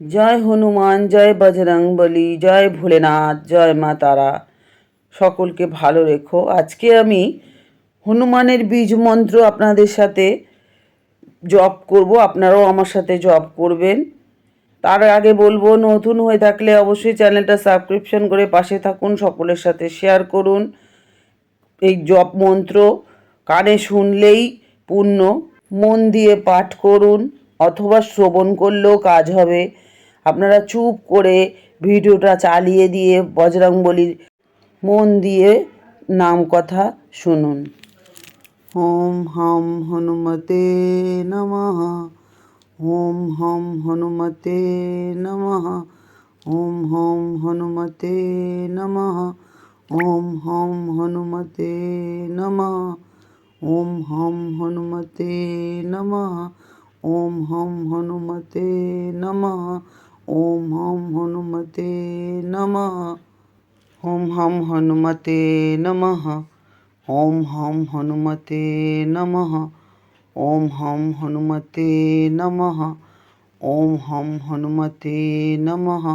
জয় হনুমান, জয় বজরং বলি, জয় ভোলেনাথ, জয় মা তারা। সকলকে ভালো রেখো। আজকে আমি হনুমানের বীজ মন্ত্র আপনাদের সাথে জপ করব। আপনারাও আমার সাথে জপ করবেন। তার আগে বলব, নতুন হয়ে থাকলে অবশ্যই চ্যানেলটা সাবস্ক্রিপশন করে পাশে থাকুন, সকলের সাথে শেয়ার করুন। এই জপ মন্ত্র কানে শুনলেই পূর্ণ মন দিয়ে পাঠ করুন, অথবা শ্রবণ করলেও কাজ হবে। আপনারা চুপ করে ভিডিওটা চালিয়ে দিয়ে বজরংবলির মন দিয়ে নাম কথা শুনুন। ওম হম হনুমতে নমঃ, ওম হম হনুমতে নমঃ, ওম হম হনুমতে নমঃ, ওম হম হনুমতে নমঃ, ওম হম হনুমতে নমঃ, ওম হম হনুমতে নমঃ ওম হম হনুমতে নমঃ ওম হম হনুমতে নমঃ ওম হম হনুমতে নমঃ ওম হম হনুমতে নমঃ ওম হম হনুমতে নমঃ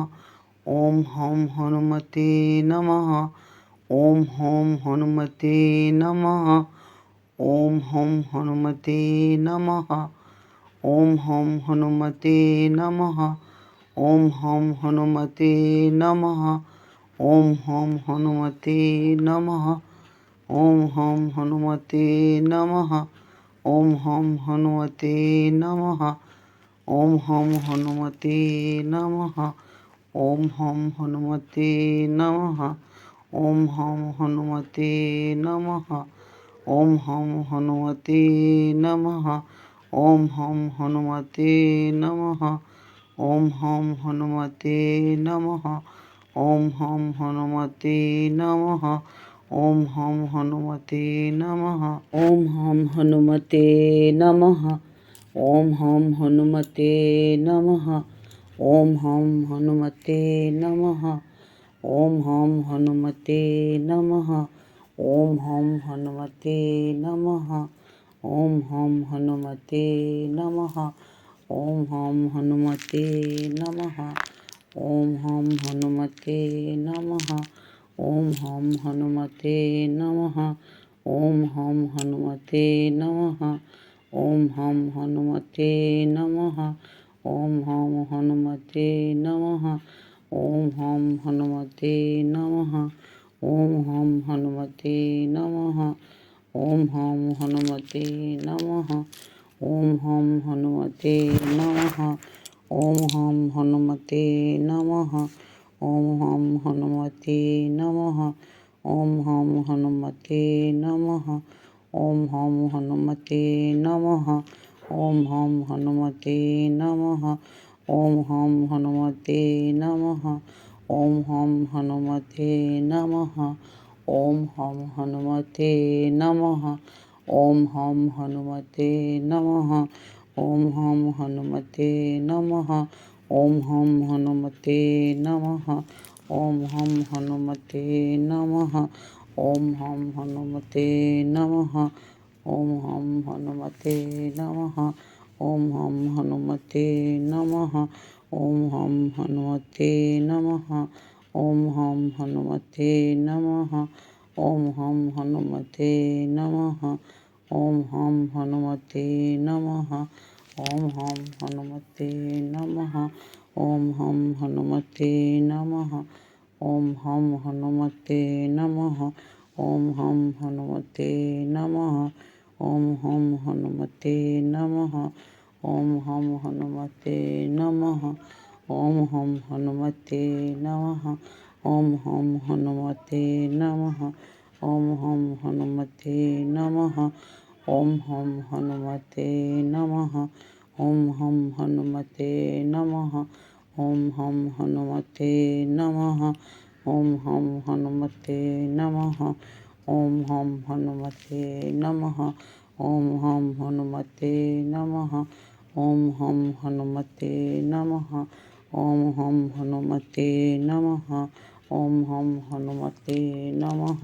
ওম হম হনুমতে নমঃ ওম হম হনুমতে নমঃ ওম হম হনুমতে নমঃ ওম হম হনুমতে নমঃ ওম হম হনুমতে নমঃ। ওম হম হনুমতে নমঃ। ওম হম হনুমতে নমঃ। ওম হম হনুমতে নমঃ। ওম হম হনুমতে নমঃ। ওম হম হনুমতে নমঃ। ওম হম হনুমতে নমঃ। ওম হম হনুমতে নমঃ। ওম হম হনুমতে নমঃ। ওম হম হনুমতে নমঃ। ওম হম হনুমতে নমঃ। ওম হম হনুমতে নমঃ। ওম হম হনুমতে নমঃ। ওম হম হনুমতে নমঃ। ওম হম হনুমতে নমঃ। ওম হম হনুমতে নমঃ। ওম হম হনুমতে নমঃ। ওম হম হনুমতে নমঃ। ওম হম হনুমতে নমঃ ওম হম হনুমতে নমঃ ওম হম হনুমতে নমঃ ওম হম হনুমতে নমঃ ওম হম হনুমতে নমঃ ওম হম হনুমতে নমঃ ওম হম হনুমতে নমঃ ওম হম হনুমতে নমঃ ওম হম হনুমতে নমঃ ওম হম হনুমতে নমঃ ওম হম হনুমতে নমঃ ওম হম হনুমতে নমঃ ওম হম হনুমতে নমঃ ওম হম হনুমতে নমঃ ওম হম হনুমতে নমঃ ওম হম হনুমতে নমঃ ওম হম হনুমতে নমঃ ওম হম হনুমতে নমঃ ওম হম হনুমতে নমঃ ওম হম হনুমতে নমঃ ওম হম হনুমতে নমঃ ওম হম হনুমতে নমঃ ওম হম হনুমতে নমঃ ওম হম হনুমতে নমঃ ওম হম হনুমতে নমঃ ওম হম হনুমতে নমঃ ওম হম হনুমতে নমঃ ওম হম হনুমতে নমঃ ওম হম হনুমতে নমঃ ওম হম হনুমতে নমঃ ওম হম হনুমতে নমঃ ওম হম হনুমতে নমঃ ওম হম হনুমতে নমঃ ওম হম হনুমতে নমঃ ওম হম হনুমতে নমঃ ওম হম হনুমতে নমঃ ওম হম হনুমতে নমঃ ওম হম হনুমতে নমঃ ওম হম হনুমতে নমঃ ওম হম হনুমতে নমঃ ওম হম হনুমতে নমঃ ওম হম হনুমতে নমঃ ওম হম হনুমতে নমঃ ওম হম হনুমতে নমঃ ওম হম হনুমতে নমঃ ওম হম হনুমতে নমঃ ওম হম হনুমতে নমঃ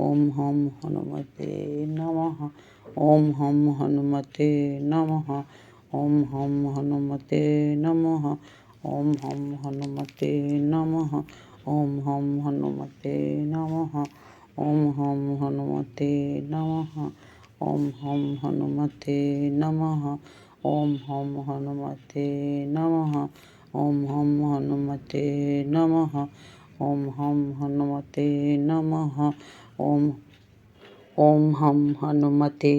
ওম হম হনুমতে নমঃ ওম হম হনুমতে নমঃ ওম হম হনুমতে নমঃ ওম হম হনুমতে নমঃ ওম হম হনুমতে নমঃ ওম হম হনুমতে নমঃ ওম হম হনুমতে নমঃ ওম হম হনুমতে নমঃ ওম হম হনুমতে নমঃ ওম হম হনুমতে নমঃ। ওম ওম হম হনুমতে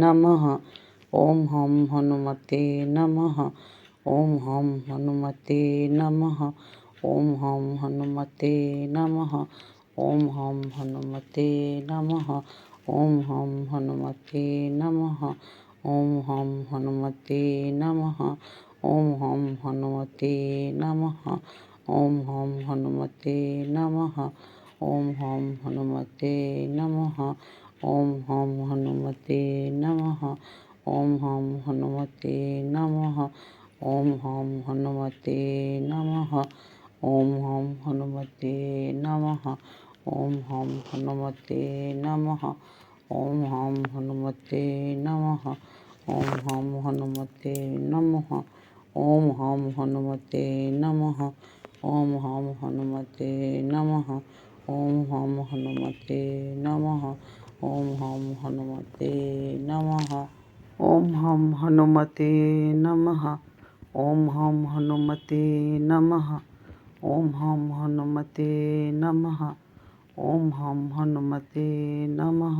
নমঃ। ওম হম হনুমতে নমঃ। ওম হম হনুমতে নমঃ। ওম হম হনুমতে নমঃ। ওম হম হনুমতে নমঃ। ওম হম হনুমতে নমঃ। ওম হম হনুমতে নমঃ। ওম হম হনুমতে নমঃ। ওম হম হনুমতে নমঃ ওম হম হনুমতে নমঃ ওম হম হনুমতে নমঃ ওম হম হনুমতে নমঃ ওম হম হনুমতে নমঃ ওম হম হনুমতে নমঃ ওম হম হনুমতে নমঃ ওম হম হনুমতে নমঃ ওম হম হনুমতে নমঃ ওম হম হনুমতে নমঃ ওম হম হনুমতে নমঃ ওম হম হনুমতে নমঃ ওম হম হনুমতে নমঃ ওম হম হনুমতে নমঃ ওম হম হনুমতে নমঃ ওম হম হনুমতে নমঃ ওম হম হনুমতে নমঃ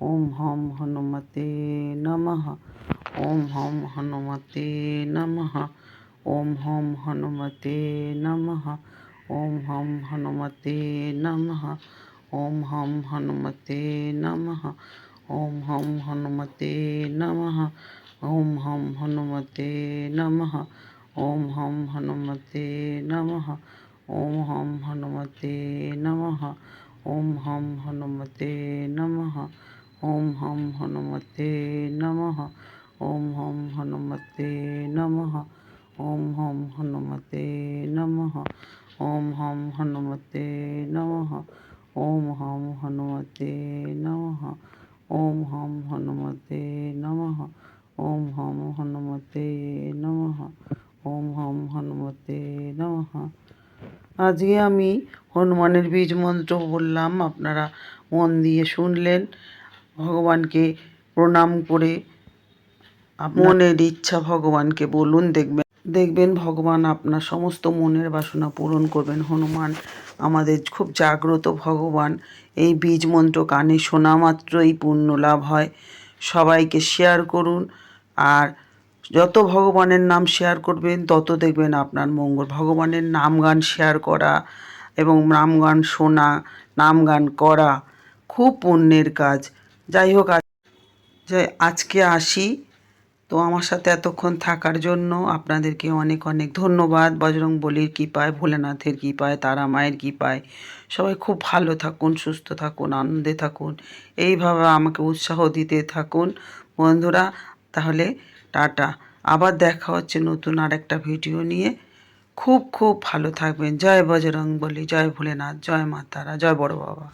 ওম হম হনুমতে নমঃ ওম হম হনুমতে নমঃ ওম হম হনুমতে নমঃ ওম হম হনুমতে নমঃ ওম হম হনুমতে নমঃ ওম হম হনুমতে নমঃ ওম হম হনুমতে নমঃ ওম হম হনুমতে নমঃ ওম হম হনুমতে নমঃ ওম হম হনুমতে নমঃ ওম হম হনুমতে নমঃ ওম হম হনুমতে নমঃ ওম হম হনুমতে নমঃ ওম হম হনুমতে নমঃ ওম হম হনুমতে নমঃ ওম হম হনুমতে নমঃ ওম হম হনুমতে নমঃ ওম হম হনুমতে নমঃ আজকে আমি হনুমানের বীজ মন্ত্র বললাম আপনারা মন দিয়ে শুনলেন। ভগবানকে প্রণাম করে মনের ইচ্ছা ভগবানকে বলুন দেখবেন দেখবেন ভগবান আপনার সমস্ত মনের বাসনা পূরণ করবেন। হনুমান আমাদের খুব জাগ্রত ভগবান। এই বীজ মন্ত্র কানে শোনা মাত্রই পুণ্য লাভ হয়। সবাইকে শেয়ার করুন আর যত ভগবানের নাম শেয়ার করবেন, তত দেখবেন আপনার মঙ্গল। ভগবানের নাম গান শেয়ার করা এবং নাম গান শোনা, নাম গান করা খুব পুণ্যের কাজ। যাই হোক আজকে আসি তো আমার সাথে এতক্ষণ থাকার জন্য আপনাদেরকে অনেক অনেক ধন্যবাদ। বজরং বলির কৃপায়, ভোলেনাথের কৃপায়, তারা মায়ের কৃপায়। সবাই খুব ভালো থাকুন, সুস্থ থাকুন, আনন্দে থাকুন, এইভাবে আমাকে উৎসাহ দিতে থাকুন। বন্ধুরা, তাহলে টাটা। আবার দেখা হচ্ছে নতুন আর একটা ভিডিও নিয়ে। খুব খুব ভালো থাকবেন। জয় বজরং বলি, জয় ভোলেনাথ, জয় মা তারা, জয় বড় বাবা।